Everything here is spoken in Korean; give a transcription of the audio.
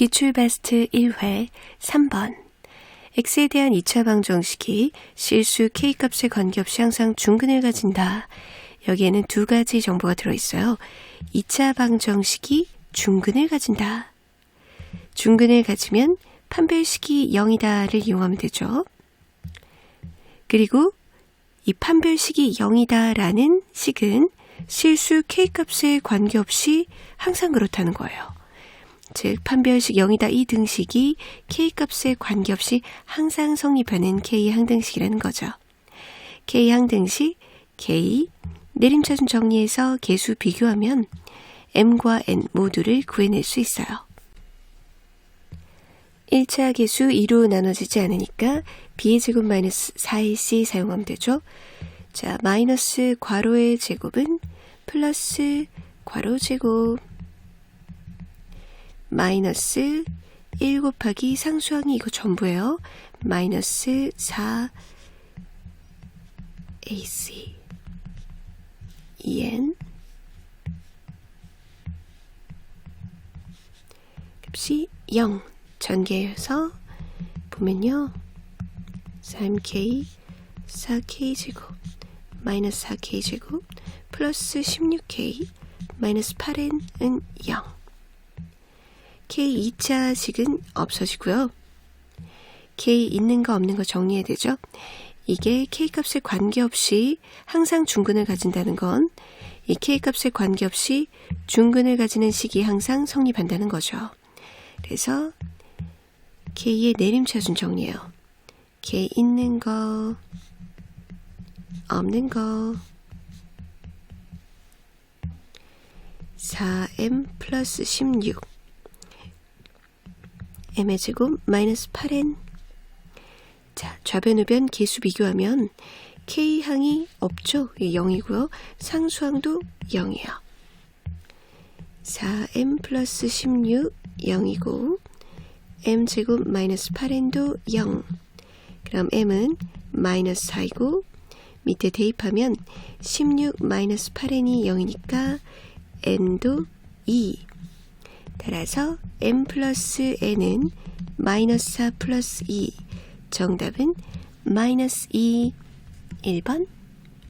기출 베스트 1회 3번 x에 대한 2차 방정식이 실수 k값에 관계없이 항상 중근을 가진다. 여기에는 두 가지 정보가 들어있어요. 2차 방정식이 중근을 가진다. 중근을 가지면 판별식이 0이다를 이용하면 되죠. 그리고 이 판별식이 0이다라는 식은 실수 k값에 관계없이 항상 그렇다는 거예요. 즉 판별식 0이다 이 등식이 k값에 관계없이 항상 성립하는 k 항등식이라는 거죠. k 항등식 k 내림차순 정리해서 개수 비교하면 m과 n 모두를 구해낼 수 있어요. 1차 개수 2로 나눠지지 않으니까 b의 제곱 마이너스 4ac 사용하면 되죠. 자, 마이너스 괄호의 제곱은 플러스 괄호 제곱 마이너스 1 곱하기 상수항이 이거 전부예요. 마이너스 4 AC EN 값이 0 전개해서 보면요. 3K 4K 제곱 마이너스 4K 제곱 플러스 16K 마이너스 8N은 0 K 2차식은 없어지고요. K 있는 거 없는 거 정리해야 되죠. 이게 K 값에 관계없이 항상 중근을 가진다는 건 이 K 값에 관계없이 중근을 가지는 식이 항상 성립한다는 거죠. 그래서 K의 내림차순 정리해요. K 있는 거, 없는 거. 4m 플러스 16 m의 제곱 마이너스 8n 자 좌변 우변 개수 비교하면 k항이 없죠? 0이고요. 상수항도 0이에요. 4m 플러스 16 0이고 m 제곱 마이너스 8n도 0 그럼 m은 마이너스 4이고 밑에 대입하면 16 마이너스 8n이 0이니까 n도 2 따라서 m 플러스 n은 마이너스 4 플러스 2 정답은 마이너스 2 1번